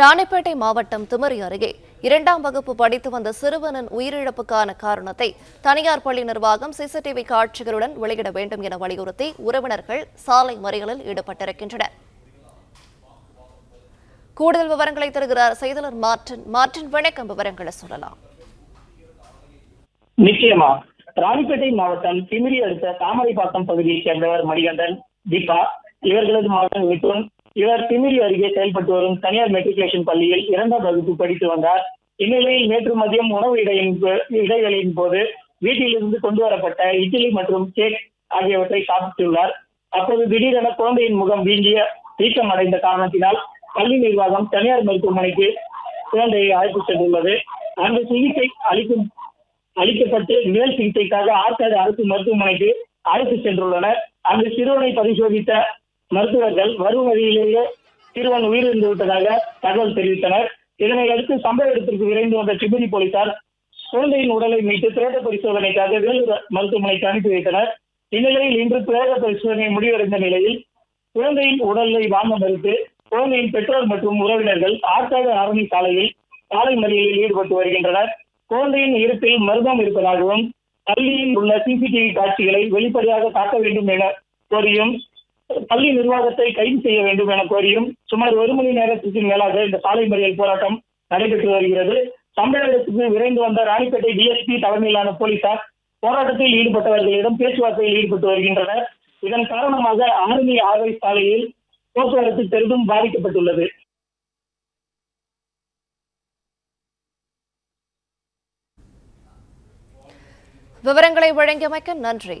ராணிப்பேட்டை மாவட்டம் திமரி அருகே இரண்டாம் வகுப்பு படித்து வந்த சிறுவனின் உயிரிழப்புக்கான காரணத்தை தனியார் பள்ளி நிர்வாகம் சிசிடிவி காட்சிகளுடன் வெளியிட வேண்டும் என வலியுறுத்தி உறவினர்கள் சாலை மறியலில் ஈடுபட்டிருக்கின்றனர். கூடுதல் விவரங்களை தருகிறார் செய்தியாளர் மார்டின். மார்டின் வணக்கம். விவரங்களை சொல்லலாம். நிச்சயமா ராணிப்பேட்டை மாவட்டம் திமிரி அடுத்த தாமரைப்பாக்கம் பகுதியைச் சேர்ந்தவர் மணிகண்டன் தீபா இவர்களது மகன் மிதுன் இவர் திமிரி அருகே செயல்பட்டு வரும் தனியார் மெட்ரிகுலேஷன் பள்ளியில் இரண்டாம் வகுப்பு படித்து வந்தார். இந்நிலையில் நேற்று மதியம் உணவு இடையின் இடைவெளியின் போது வீட்டிலிருந்து கொண்டு வரப்பட்ட இட்லி மற்றும் கேக் ஆகியவற்றை சாப்பிட்டுள்ளார். அப்போது திடீரென குழந்தையின் முகம் வீங்கிய வீக்கம் அடைந்த காரணத்தினால் பள்ளி நிர்வாகம் தனியார் மருத்துவமனைக்கு குழந்தையை அழைத்து சென்றுள்ளது. அங்கு சிகிச்சை அளிக்கும் அளிக்கப்பட்டு மேல் சிகிச்சைக்காக ஆற்காடு அரசு மருத்துவமனைக்கு அழைத்து சென்றுள்ளனர். அங்கு சிறுவனை பரிசோதித்த மருத்துவர்கள் வரும் வழியிலேயே சிறுவன் உயிரிழந்து விட்டதாக தகவல் தெரிவித்தனர். இதனை அடுத்து சம்பவ இடத்திற்கு விரைந்து வந்த சிபிரி போலீசார் குழந்தையின் உடலை மீட்டு பிரேத பரிசோதனைக்காக வேலூர் மருத்துவமனைக்கு அனுப்பி வைத்தனர். இந்நிலையில் இன்று பிரேத பரிசோதனை முடிவடைந்த நிலையில் குழந்தையின் உடலை வாங்க மறுத்து குழந்தையின் பெற்றோர் மற்றும் உறவினர்கள் ஆற்காடு அரணி சாலையில் சாலை மறியலில் ஈடுபட்டு வருகின்றனர். குழந்தையின் இருப்பில் மருதம் இருப்பதாகவும் பள்ளியில் உள்ள சிசிடிவி காட்சிகளை வெளிப்படையாக காட்ட வேண்டும் என கோரியும் பள்ளி நிர்வாகத்தை கைது செய்ய வேண்டும் என கோரியும் சுமார் ஒரு மணி நேரத்திற்கு மேலாக இந்த சாலை மறியல் போராட்டம் நடைபெற்று வருகிறது. சம்பவ இடத்துக்கு விரைந்து வந்த ராணிப்பேட்டை டிஎஸ்பி தலைமையிலான போலீசார் போராட்டத்தில் ஈடுபட்டவர்களிடம் பேச்சுவார்த்தையில் ஈடுபட்டு வருகின்றனர். இதன் காரணமாக ஆர்மி ஆர்வை சாலையில் போக்குவரத்து பெரிதும் பாதிக்கப்பட்டுள்ளது. விவரங்களை வழங்கியமைக்க நன்றி.